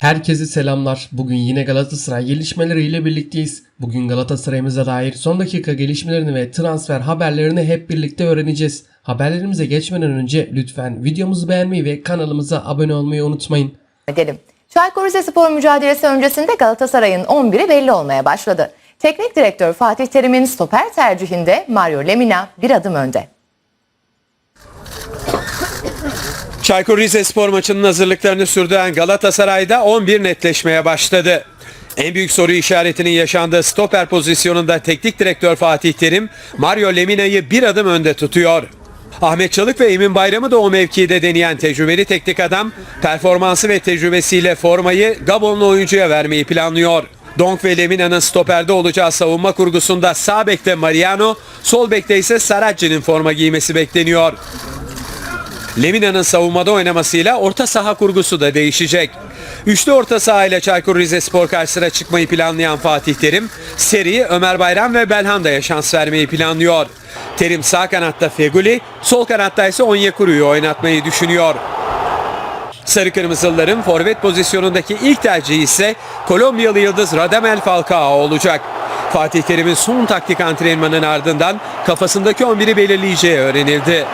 Herkese selamlar. Bugün yine Galatasaray gelişmeleriyle birlikteyiz. Bugün Galatasaray'ımıza dair son dakika gelişmelerini ve transfer haberlerini hep birlikte öğreneceğiz. Haberlerimize geçmeden önce lütfen videomuzu beğenmeyi ve kanalımıza abone olmayı unutmayın. edelim. Çaykur Rizespor mücadelesi öncesinde Galatasaray'ın 11'i belli olmaya başladı. Teknik direktör Fatih Terim'in stoper tercihinde Mario Lemina bir adım önde. Çaykur Rizespor maçının hazırlıklarını sürdüren Galatasaray'da 11 netleşmeye başladı. En büyük soru işaretinin yaşandığı stoper pozisyonunda teknik direktör Fatih Terim, Mario Lemina'yı bir adım önde tutuyor. Ahmet Çalık ve Emin Bayram'ı da o mevkide deneyen tecrübeli teknik adam, performansı ve tecrübesiyle formayı Gabonlu oyuncuya vermeyi planlıyor. Donk ve Lemina'nın stoperde olacağı savunma kurgusunda sağ bekte Mariano, sol bekte ise Saracchi'nin forma giymesi bekleniyor. Lemina'nın savunmada oynamasıyla orta saha kurgusu da değişecek. Üçlü orta saha ile Çaykur Rizespor karşısına çıkmayı planlayan Fatih Terim, seriyi Ömer Bayram ve Belhanda'ya şans vermeyi planlıyor. Terim sağ kanatta Feguli, sol kanatta ise Onyekuru'yu oynatmayı düşünüyor. Sarı Kırmızılıların forvet pozisyonundaki ilk tercihi ise Kolombiyalı yıldız Radamel Falcao olacak. Fatih Terim'in son taktik antrenmanın ardından kafasındaki 11'i belirleyeceği öğrenildi.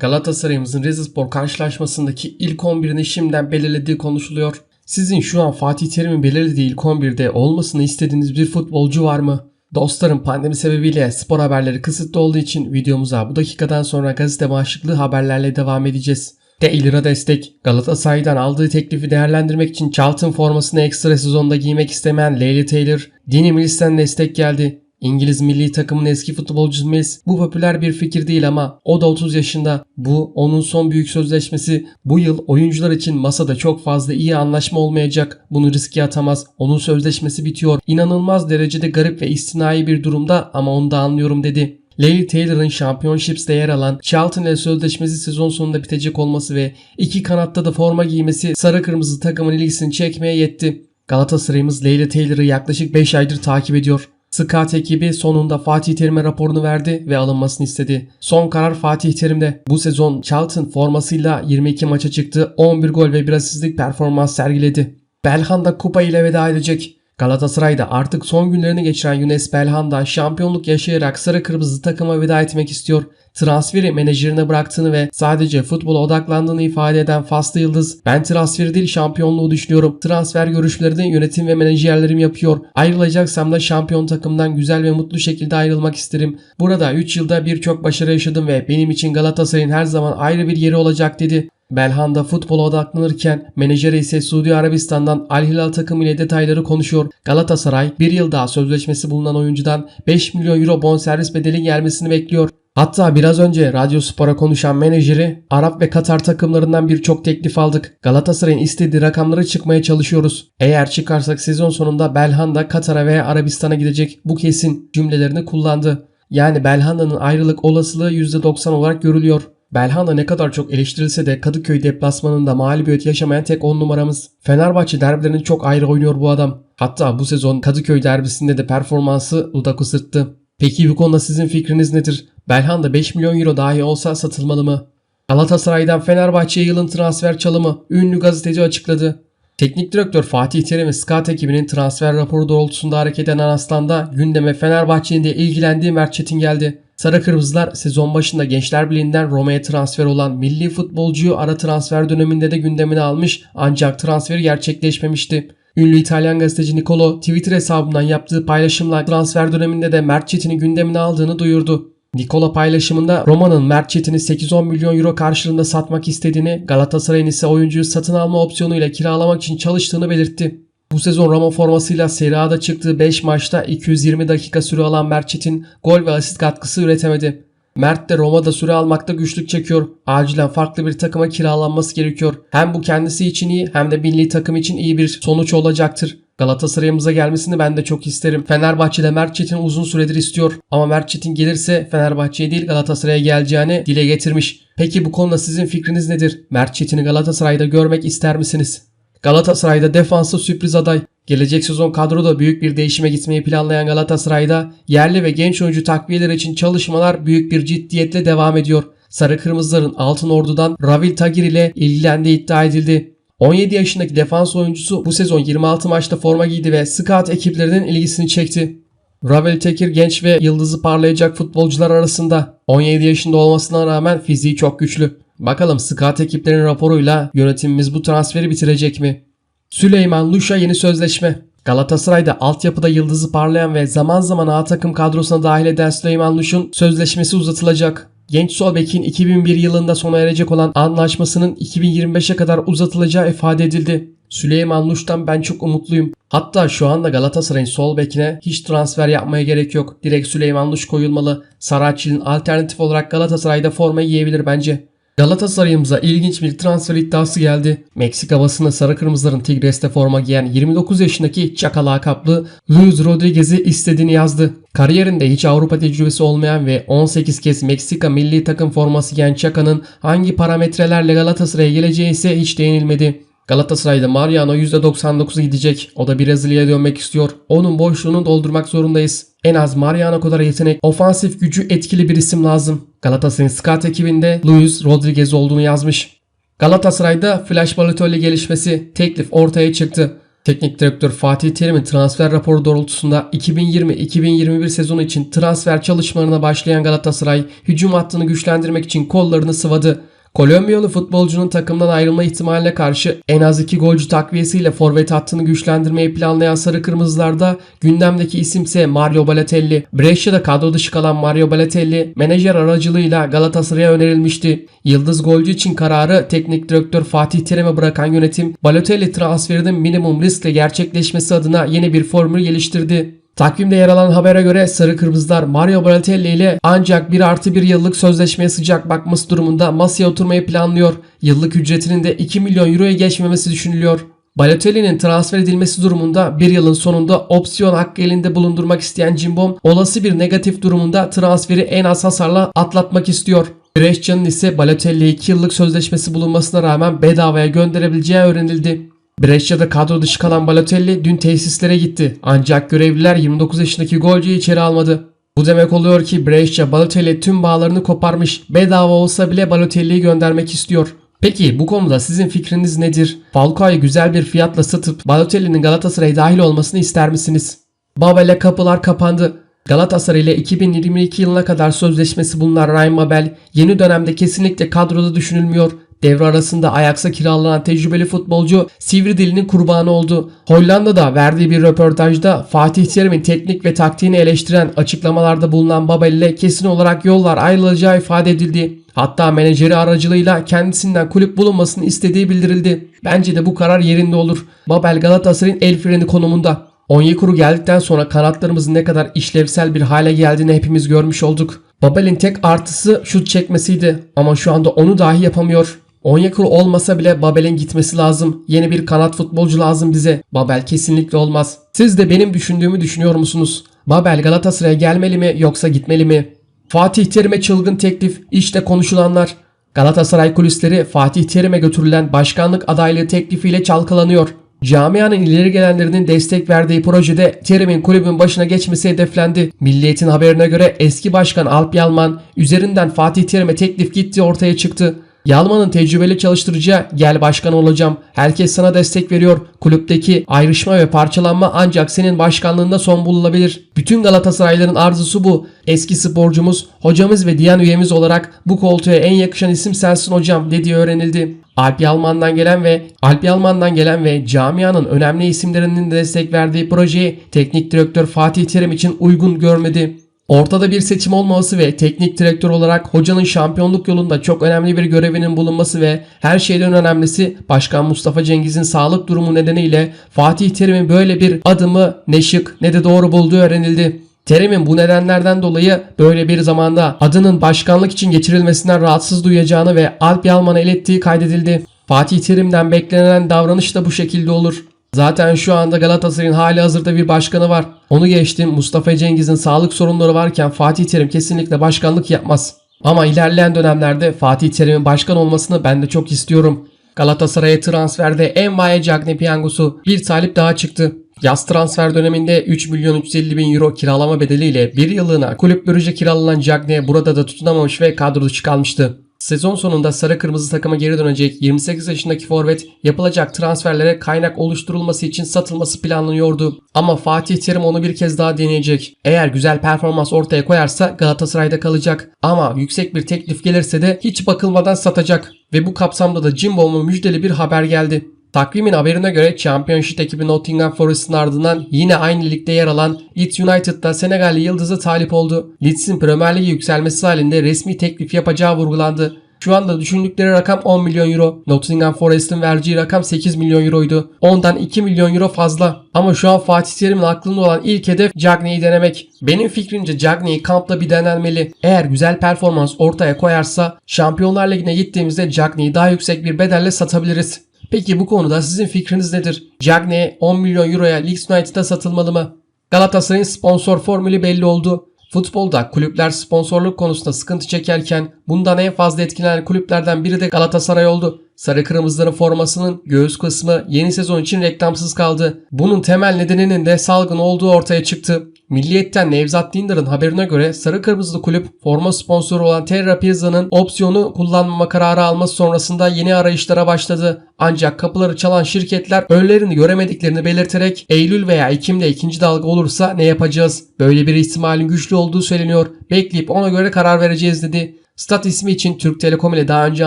Galatasaray'ımızın Rizespor karşılaşmasındaki ilk 11'ini şimdiden belirlediği konuşuluyor. Sizin şu an Fatih Terim'in belirlediği ilk 11'de olmasını istediğiniz bir futbolcu var mı? Dostlarım pandemi sebebiyle spor haberleri kısıtlı olduğu için videomuza bu dakikadan sonra gazete başlıklı haberlerle devam edeceğiz. Taylor'a destek. Galatasaray'dan aldığı teklifi değerlendirmek için Charlton formasını ekstra sezonda giymek istemeyen Leyli Taylor, Dini Mills'ten destek geldi. İngiliz milli takımın eski futbolcusu Mills bu popüler bir fikir değil ama o da 30 yaşında. Bu onun son büyük sözleşmesi. Bu yıl oyuncular için masada çok fazla iyi anlaşma olmayacak. Bunu riske atamaz. Onun sözleşmesi bitiyor. İnanılmaz derecede garip ve istinai bir durumda ama onu da anlıyorum dedi. Larry Taylor'ın Championships'te yer alan Charlton ile sözleşmesi sezon sonunda bitecek olması ve iki kanatta da forma giymesi sarı kırmızı takımın ilgisini çekmeye yetti. Galatasaray'ımız Larry Taylor'ı yaklaşık 5 aydır takip ediyor. Scout ekibi sonunda Fatih Terim'e raporunu verdi ve alınmasını istedi. Son karar Fatih Terim'de. Bu sezon Charlton formasıyla 22 maça çıktı. 11 gol ve bir asistlik performans sergiledi. Belhanda kupa ile veda edecek. Galatasaray'da artık son günlerini geçiren Younes Belhanda şampiyonluk yaşayarak sarı kırmızı takıma veda etmek istiyor. Transferi menajerine bıraktığını ve sadece futbola odaklandığını ifade eden Faslı Yıldız ben transferi değil şampiyonluğu düşünüyorum. Transfer görüşlerini yönetim ve menajerlerim yapıyor. Ayrılacaksam da şampiyon takımdan güzel ve mutlu şekilde ayrılmak isterim. Burada 3 yılda birçok başarı yaşadım ve benim için Galatasaray'ın her zaman ayrı bir yeri olacak dedi. Belhanda futbola odaklanırken menajeri ise Suudi Arabistan'dan Al Hilal takımı ile detayları konuşuyor. Galatasaray bir yıl daha sözleşmesi bulunan oyuncudan 5 milyon euro bonservis bedeli gelmesini bekliyor. Hatta biraz önce Radyo Spor'a konuşan menajeri Arap ve Katar takımlarından birçok teklif aldık. Galatasaray'ın istediği rakamlara çıkmaya çalışıyoruz. Eğer çıkarsak sezon sonunda Belhanda Katar'a veya Arabistan'a gidecek bu kesin cümlelerini kullandı. Yani Belhanda'nın ayrılık olasılığı %90 olarak görülüyor. Belhanda ne kadar çok eleştirilse de Kadıköy deplasmanında mağlubiyet yaşamayan tek 10 numaramız. Fenerbahçe derbilerini çok ayrı oynuyor bu adam. Hatta bu sezon Kadıköy derbisinde de performansı dudak ısırttı. Peki bu konuda sizin fikriniz nedir? Belhanda 5 milyon euro dahi olsa satılmalı mı? Galatasaray'dan Fenerbahçe'ye yılın transfer çalımı ünlü gazeteci açıkladı. Teknik direktör Fatih Terim ve Scout ekibinin transfer raporu doğrultusunda hareket eden Anaslan'da gündeme Fenerbahçe'nin de ilgilendiği Mert Çetin geldi. Sarı Kırmızılar sezon başında Gençler Birliği'nden Roma'ya transfer olan milli futbolcuyu ara transfer döneminde de gündemine almış ancak transferi gerçekleşmemişti. Ünlü İtalyan gazeteci Nicolo Twitter hesabından yaptığı paylaşımla transfer döneminde de Mert Çetin'i gündemine aldığını duyurdu. Nikola paylaşımında Roma'nın Mert Çetin'i 8-10 milyon euro karşılığında satmak istediğini, Galatasaray'ın ise oyuncuyu satın alma opsiyonuyla kiralamak için çalıştığını belirtti. Bu sezon Roma formasıyla Serie A'da çıktığı 5 maçta 220 dakika süre alan Mert Çetin gol ve asist katkısı üretemedi. Mert de Roma'da süre almakta güçlük çekiyor. Acilen farklı bir takıma kiralanması gerekiyor. Hem bu kendisi için iyi hem de milli takım için iyi bir sonuç olacaktır. Galatasaray'ımıza gelmesini ben de çok isterim. Fenerbahçe'de Mert Çetin uzun süredir istiyor. Ama Mert Çetin gelirse Fenerbahçe'ye değil Galatasaray'a geleceğini dile getirmiş. Peki bu konuda sizin fikriniz nedir? Mert Çetin'i Galatasaray'da görmek ister misiniz? Galatasaray'da defansı sürpriz aday. Gelecek sezon kadroda büyük bir değişime gitmeyi planlayan Galatasaray'da yerli ve genç oyuncu takviyeleri için çalışmalar büyük bir ciddiyetle devam ediyor. Sarı Kırmızıların Altın Ordu'dan Ravil Tagir ile ilgilendiği iddia edildi. 17 yaşındaki defans oyuncusu bu sezon 26 maçta forma giydi ve scout ekiplerinin ilgisini çekti. Rabel Tekir genç ve yıldızı parlayacak futbolcular arasında 17 yaşında olmasına rağmen fiziği çok güçlü. Bakalım scout ekiplerinin raporuyla yönetimimiz bu transferi bitirecek mi? Süleyman Luş'a yeni sözleşme. Galatasaray'da altyapıda yıldızı parlayan ve zaman zaman A takım kadrosuna dahil eden Süleyman Luş'un sözleşmesi uzatılacak. Genç sol bekin 2001 yılında sona erecek olan anlaşmasının 2025'e kadar uzatılacağı ifade edildi. Süleyman Luş'tan ben çok umutluyum. Hatta şu anda Galatasaray'ın sol bekine hiç transfer yapmaya gerek yok. Direkt Süleyman Luş koyulmalı. Saracchi'nin alternatif olarak Galatasaray'da forma giyebilir bence. Galatasaray'ımıza ilginç bir transfer iddiası geldi. Meksika basını sarı kırmızıların Tigres'te forma giyen 29 yaşındaki Çaka lakaplı Luis Rodriguez'i istediğini yazdı. Kariyerinde hiç Avrupa tecrübesi olmayan ve 18 kez Meksika milli takım forması giyen Çaka'nın hangi parametrelerle Galatasaray'a geleceği ise hiç değinilmedi. Galatasaray'da Mariano %99'u gidecek. O da Brezilya'ya dönmek istiyor. Onun boşluğunu doldurmak zorundayız. En az Mariano kadar yetenek, ofansif gücü etkili bir isim lazım. Galatasaray'ın scout ekibinde Luis Rodriguez olduğunu yazmış. Galatasaray'da Flash Balotelli gelişmesi teklif ortaya çıktı. Teknik direktör Fatih Terim'in transfer raporu doğrultusunda 2020-2021 sezonu için transfer çalışmalarına başlayan Galatasaray hücum hattını güçlendirmek için kollarını sıvadı. Kolombiyalı futbolcunun takımdan ayrılma ihtimaline karşı en az 2 golcü takviyesiyle forvet hattını güçlendirmeyi planlayan Sarı Kırmızılarda gündemdeki isimse Mario Balotelli. Brescia'da kadro dışı kalan Mario Balotelli menajer aracılığıyla Galatasaray'a önerilmişti. Yıldız golcü için kararı teknik direktör Fatih Terim'e bırakan yönetim Balotelli transferinin minimum riskle gerçekleşmesi adına yeni bir formül geliştirdi. Takvimde yer alan habere göre Sarı Kırmızılar Mario Balotelli ile ancak 1 artı 1 yıllık sözleşmeye sıcak bakması durumunda masaya oturmayı planlıyor. Yıllık ücretinin de 2 milyon euroya geçmemesi düşünülüyor. Balotelli'nin transfer edilmesi durumunda bir yılın sonunda opsiyon hakkı elinde bulundurmak isteyen Cimbom olası bir negatif durumunda transferi en az hasarla atlatmak istiyor. Brescia'nın ise Balotelli'ye 2 yıllık sözleşmesi bulunmasına rağmen bedavaya gönderebileceği öğrenildi. Brescia'da kadro dışı kalan Balotelli dün tesislere gitti. Ancak görevliler 29 yaşındaki golcüyü içeri almadı. Bu demek oluyor ki Brescia Balotelli tüm bağlarını koparmış. Bedava olsa bile Balotelli'yi göndermek istiyor. Peki bu konuda sizin fikriniz nedir? Falcao'yu güzel bir fiyatla satıp Balotelli'nin Galatasaray'a dahil olmasını ister misiniz? Babel'e kapılar kapandı. Galatasaray ile 2022 yılına kadar sözleşmesi bulunan Ryan Babel yeni dönemde kesinlikle kadroda düşünülmüyor. Devre arasında Ajax'a kiralanan tecrübeli futbolcu sivri dilinin kurbanı oldu. Hollanda'da verdiği bir röportajda Fatih Terim'in teknik ve taktiğini eleştiren açıklamalarda bulunan Babel ile kesin olarak yollar ayrılacağı ifade edildi. Hatta menajeri aracılığıyla kendisinden kulüp bulunmasını istediği bildirildi. Bence de bu karar yerinde olur. Babel Galatasaray'ın el freni konumunda. Onyekuru geldikten sonra kanatlarımızın ne kadar işlevsel bir hale geldiğini hepimiz görmüş olduk. Babel'in tek artısı şut çekmesiydi ama şu anda onu dahi yapamıyor. Onyekuru olmasa bile Babel'in gitmesi lazım. Yeni bir kanat futbolcu lazım bize. Babel kesinlikle olmaz. Siz de benim düşündüğümü düşünüyor musunuz? Babel Galatasaray'a gelmeli mi yoksa gitmeli mi? Fatih Terim'e çılgın teklif, işte konuşulanlar. Galatasaray kulisleri Fatih Terim'e götürülen başkanlık adaylığı teklifiyle çalkalanıyor. Camianın ileri gelenlerinin destek verdiği projede Terim'in kulübün başına geçmesi hedeflendi. Milliyet'in haberine göre eski başkan Alp Yalman üzerinden Fatih Terim'e teklif gittiği ortaya çıktı. Yalman'ın tecrübeli çalıştırıcı gel başkan olacağım. Herkes sana destek veriyor. Kulüpteki ayrışma ve parçalanma ancak senin başkanlığında son bulunabilir. Bütün Galatasaraylıların arzusu bu. Eski sporcumuz, hocamız ve diğer üyemiz olarak bu koltuğa en yakışan isim sensin hocam dediği öğrenildi. Alp Yalman'dan gelen ve Alp Yalman'dan gelen ve camianın önemli isimlerinin de destek verdiği projeyi teknik direktör Fatih Terim için uygun görmedi. Ortada bir seçim olmaması ve teknik direktör olarak hocanın şampiyonluk yolunda çok önemli bir görevinin bulunması ve her şeyden önemlisi Başkan Mustafa Cengiz'in sağlık durumu nedeniyle Fatih Terim'in böyle bir adımı ne şık ne de doğru bulduğu öğrenildi. Terim'in bu nedenlerden dolayı böyle bir zamanda adının başkanlık için geçirilmesinden rahatsız duyacağını ve Alp Yalman'a ilettiği kaydedildi. Fatih Terim'den beklenen davranış da bu şekilde olur. Zaten şu anda Galatasaray'ın hali hazırda bir başkanı var. Onu geçtim Mustafa Cengiz'in sağlık sorunları varken Fatih Terim kesinlikle başkanlık yapmaz. Ama ilerleyen dönemlerde Fatih Terim'in başkan olmasını ben de çok istiyorum. Galatasaray'a transferde en vay Cagney piyangosu bir talip daha çıktı. Yaz transfer döneminde 3 milyon 350 bin euro kiralama bedeliyle bir yıllığına kulüp bürüce kiralanan Cagney burada da tutunamamış ve kadro dışı kalmıştı. Sezon sonunda sarı kırmızı takıma geri dönecek 28 yaşındaki forvet yapılacak transferlere kaynak oluşturulması için satılması planlanıyordu. Ama Fatih Terim onu bir kez daha deneyecek. Eğer güzel performans ortaya koyarsa Galatasaray'da kalacak. Ama yüksek bir teklif gelirse de hiç bakılmadan satacak. Ve bu kapsamda da Cimbom'un müjdeli bir haber geldi. Takvimin haberine göre Championship ekibi Nottingham Forest'ın ardından yine aynı ligde yer alan Leeds United'da Senegalli yıldızı talip oldu. Leeds'in Premier Lig'e yükselmesi halinde resmi teklif yapacağı vurgulandı. Şu anda düşündükleri rakam 10 milyon euro. Nottingham Forest'ın vereceği rakam 8 milyon euroydu. Ondan 2 milyon euro fazla. Ama şu an Fatih Terim'in aklında olan ilk hedef Cagney'i denemek. Benim fikrimce Cagney kampta bir denenmeli. Eğer güzel performans ortaya koyarsa Şampiyonlar Ligi'ne gittiğimizde Cagney'i daha yüksek bir bedelle satabiliriz. Peki bu konuda sizin fikriniz nedir? Cagney 10 milyon euroya Leeds United'a satılmalı mı? Galatasaray'ın sponsor formülü belli oldu. Futbolda kulüpler sponsorluk konusunda sıkıntı çekerken bundan en fazla etkilenen kulüplerden biri de Galatasaray oldu. Sarı Kırmızıların formasının göğüs kısmı yeni sezon için reklamsız kaldı. Bunun temel nedeninin de salgın olduğu ortaya çıktı. Milliyetten Nevzat Dindar'ın haberine göre Sarı Kırmızılı kulüp forma sponsoru olan Terra Pizza'nın opsiyonu kullanmama kararı alması sonrasında yeni arayışlara başladı. Ancak kapıları çalan şirketler önlerini göremediklerini belirterek Eylül veya Ekim'de ikinci dalga olursa ne yapacağız? Böyle bir ihtimalin güçlü olduğu söyleniyor. Bekleyip ona göre karar vereceğiz dedi. Stat ismi için Türk Telekom ile daha önce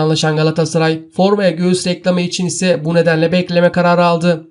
anlaşan Galatasaray, formaya göğüs reklamı için ise bu nedenle bekleme kararı aldı.